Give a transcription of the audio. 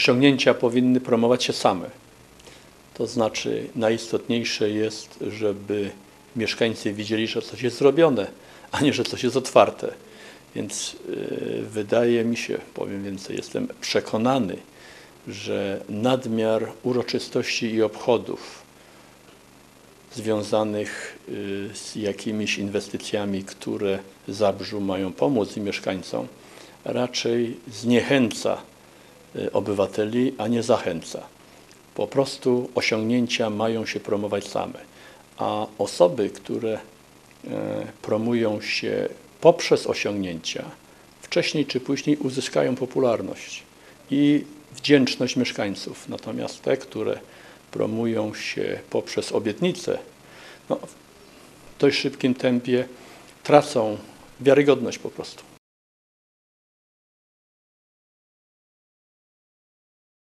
osiągnięcia powinny promować się same. To znaczy najistotniejsze jest, żeby mieszkańcy widzieli, że coś jest zrobione, a nie, że coś jest otwarte. Więc y, wydaje mi się, powiem więcej, jestem przekonany, że nadmiar uroczystości i obchodów związanych y, z jakimiś inwestycjami, które Zabrzu mają pomóc mieszkańcom, raczej zniechęca obywateli, a nie zachęca. Po prostu osiągnięcia mają się promować same, a osoby, które e, promują się poprzez osiągnięcia, wcześniej czy później uzyskają popularność i wdzięczność mieszkańców. Natomiast te, które promują się poprzez obietnice, no, w dość szybkim tempie tracą wiarygodność po prostu.